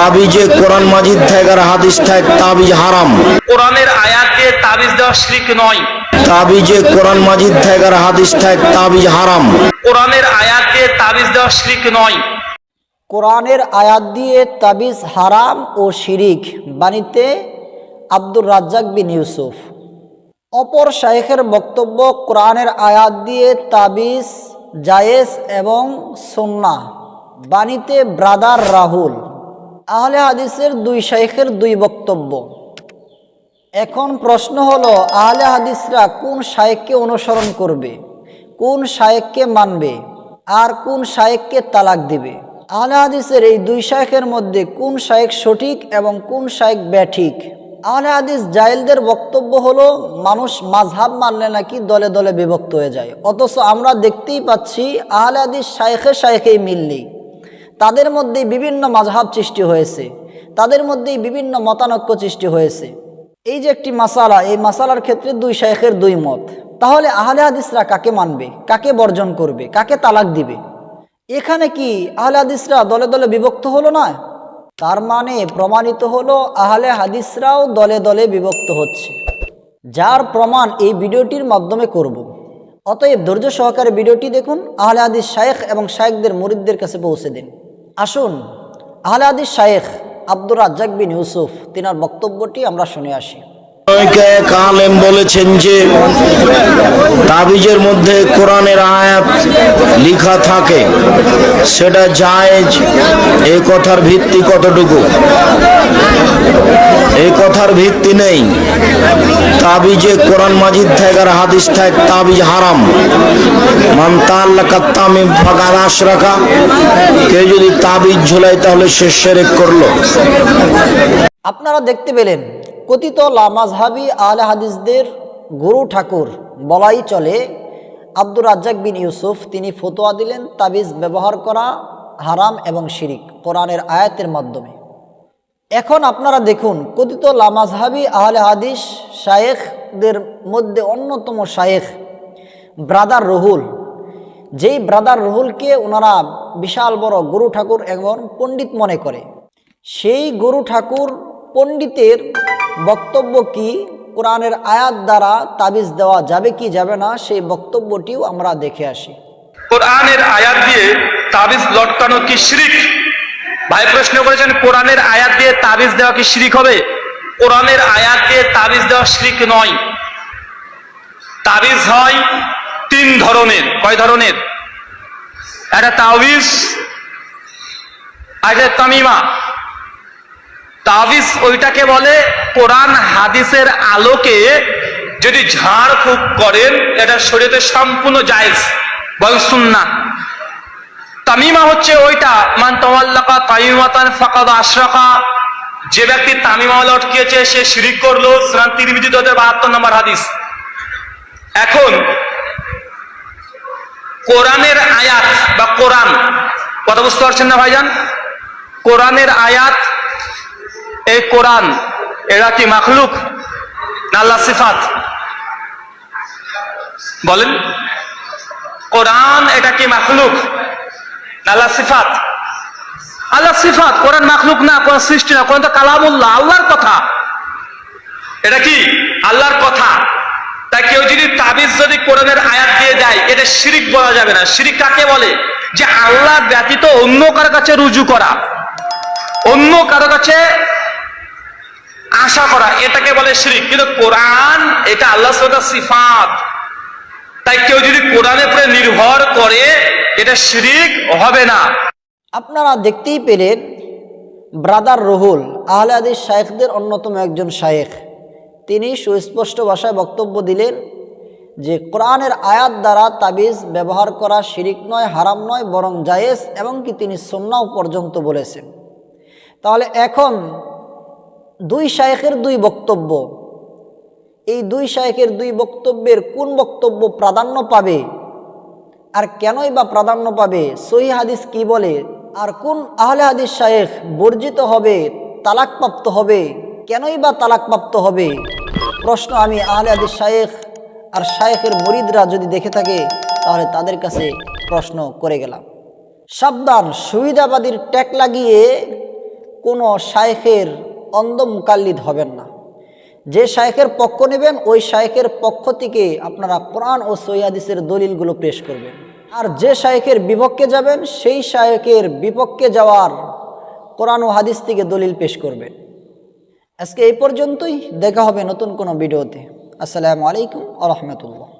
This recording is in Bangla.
তাবিজে কোরআন মাজিদ থেকে আর হাদিস থেকে তাবিজ হারাম। কোরআনের আয়াত দিয়ে তাবিজ দেওয়া শিরিক নয়। তাবিজে কোরআন মাজিদ থেকে আর হাদিস থেকে তাবিজ হারাম। কোরআনের আয়াত দিয়ে তাবিজ দেওয়া শিরিক নয়। কোরআনের আয়াত দিয়ে তাবিজ হারাম ও শিরিক বাণীতে আব্দুর রাজ্জাক বিন ইউসুফ। অপর শাইখের বক্তব্য কোরআনের আয়াত দিয়ে তাবিজ জায়েজ এবং সুন্না বাণীতে ব্রাদার রাহুল। আহলে হাদিসের দুই শাইখের দুই বক্তব্য। এখন প্রশ্ন হলো, আহলে হাদিসরা কোন শায়েককে অনুসরণ করবে? কোন শায়েককে মানবে? আর কোন শায়েককে তালাক দিবে? আহলে হাদিসের এই দুই শায়েকের মধ্যে কোন শায়েক সঠিক এবং কোন শায়েক ব্যাঠিক? আহলে হাদিস জাইলদের বক্তব্য হলো, মানুষ মাঝহাব মানলে নাকি দলে দলে বিভক্ত হয়ে যায়। অথচ আমরা দেখতেই পাচ্ছি, আহলে হাদিস শায়েখে শায়েখেই মিল নেই। তাদের মধ্যেই বিভিন্ন মাঝহাব সৃষ্টি হয়েছে। তাদের মধ্যেই বিভিন্ন মতানক্য সৃষ্টি হয়েছে। এই যে একটি মাসালা, এই মাসালার ক্ষেত্রে দুই শেখের দুই মত। তাহলে আহলে হাদিসরা কাকে মানবে? কাকে বর্জন করবে? কাকে তালাক দিবে? এখানে কি আহলে হাদিসরা দলে দলে বিভক্ত হলো না? তার মানে প্রমাণিত হলো আহলে হাদিসরাও দলে দলে বিভক্ত হচ্ছে। যার প্রমাণ এই ভিডিওটির মাধ্যমে করব। অতএব ধৈর্য সহকারে ভিডিওটি দেখুন, আহলে হাদিস শায়েখ এবং শায়েখদের মুরিদদের কাছে পৌঁছে দিন। আসুন আহলে হাদিস শায়েখ আব্দুর রাজ্জাক বিন ইউসুফ, তিনার বক্তব্যটি আমরা শুনে আসি। কালেম বলেছেন যে, তাবিজের মধ্যে কোরআনের আয়াত লিখা থাকে, সেটা জায়েজ এই কথার ভিত্তি কতটুকু? এই কথার ভিত্তি নেই। তাবিজে কোরআন মাজিদ থেকে আর হাদিস থেকে তাবিজ হারাম। তামিম ফাকাদ আশরাকা। কেউ যদি তাবিজ ঝুলাই তাহলে সে করল। আপনারা দেখতে পেলেন, কথিত লামাজহাবি আল হাদিসদের গুরু ঠাকুর বলাই চলে। আব্দুর রাজ্জাক বিন ইউসুফ, তিনি ফতোয়া দিলেন, তাবিজ ব্যবহার করা হারাম এবং শিরিক, কোরআনের আয়াতের মাধ্যমে। এখন আপনারা দেখুন, কথিত লামাজহাবি আহলে হাদিস শায়েখদের মধ্যে অন্যতম শায়েখ, ব্রাদার রহুল। যেই ব্রাদার রহুলকে ওনারা বিশাল বড় গুরু ঠাকুর এবং পণ্ডিত মনে করে। সেই গুরু ঠাকুর পণ্ডিতের বক্তব্য কি, কোরআনের আয়াত দ্বারা তাবিজ দেওয়া যাবে কি যাবে না, সেই বক্তব্যটিও আমরা দেখে আসি। কোরআনের আয়াত দিয়ে তাবিজ লটকানো কি শিরিক? ভাই প্রশ্ন করেছেন, কোরআনের আয়াত দিয়ে তাবিজ দেওয়া কি শিরিক হবে? কোরআনের আয়াত দিয়ে তাবিজ দেওয়া শিরিক নয়। তাবিজ হয় তিন ধরনের। কয় ধরনের? একটা তাবিজ একটা তামিমা। তাবিজ ওইটাকে বলে কোরআন হাদিসের আলোকে যদি ঝাড় ফুক করেন, এটা শরীরে সম্পূর্ণ জায়েজ। বল সুন্না তামিমা হচ্ছে ওইটা। মান তাওয়াল্লাকা তামিমাতান ফাকাদ আশরাকা। যে ব্যক্তি তামিমা লটকিয়েছে, সে শিরিক করল। সুনান তিরমিজি দতে 72 নম্বর হাদিস। এখন, কোরআনের আয়াত বা কোরআন, কথা বুঝতে পারছেন না ভাইজান? কোরআনের আয়াত, এই কোরআন, এরা কি মাখলুক না আল্লাহ সিফাত? বলেন। কোরআন এটা কি মাখলুক? আল্লাহ সিফাত। আল্লাহ সিফাত, কোরআন মাখলুক না, কোরআন সৃষ্টি না, কোরআন তো কালামুল্লাহ, আল্লাহর কথা। এটা কি? আল্লাহর কথা। তাই কেউ যদি তাবিজ যদি কোরআনের আয়াত দিয়ে দেয়, এটা শিরিক বলা যাবে না। শিরিক কাকে বলে? যে আল্লাহ ব্যতীত অন্য কারও কাছে রুজু করা, অন্য কারও কাছে আশা করা, এটাকে বলে শিরিক। কিন্তু কোরআন, এটা আল্লাহ সিফাত। তাই কেউ যদি কোরআনের উপরে নির্ভর করে এটা শিরিক হবে না। আপনারা দেখতেই পেলেন, ব্রাদার রহুল, আহলে হাদিস শায়েখদের অন্যতম একজন শায়েখ। তিনি সুস্পষ্ট ভাষায় বক্তব্য দিলেন যে, কোরআনের আয়াত দ্বারা তাবিজ ব্যবহার করা শিরিক নয়, হারাম নয়, বরং জায়েজ, এবং কি তিনি সন্নাও পর্যন্ত বলেছেন। তাহলে এখন দুই শায়েখের দুই বক্তব্য। এই দুই শায়েখের দুই বক্তব্যের কোন বক্তব্য প্রাধান্য পাবে? আর কেনই বা প্রাধান্য পাবে? সহি হাদিস কি বলে? আর কোন আহলে হাদিস শায়েখ বর্জিত হবে, তালাকপ্রাপ্ত হবে? কেনই বা তালাকপ্রাপ্ত হবে? প্রশ্ন আমি আহলে হাদিস শায়েখ আর শায়েখের মরিদরা যদি দেখে থাকে, তাহলে তাদের কাছে প্রশ্ন করে গেলাম। সাবধান, সুবিধাবাদীর ট্যাগ লাগিয়ে কোনো শায়েখের অন্ধ মুকাল্লিদ হবেন না। যে শায়েখের পক্ষ নেবেন, ওই শায়েখের পক্ষ থেকে আপনারা কোরআন ও সৈয়াদিসের দলিলগুলো পেশ করবেন। আর যে শায়েখের বিপক্ষে যাবেন, সেই শায়েখের বিপক্ষে যাওয়ার কোরআন ও হাদিস থেকে দলিল পেশ করবেন। আজকে এই পর্যন্তই, দেখা হবে নতুন কোনো ভিডিওতে। আসসালামু আলাইকুম আ রহমতুল্লাহ।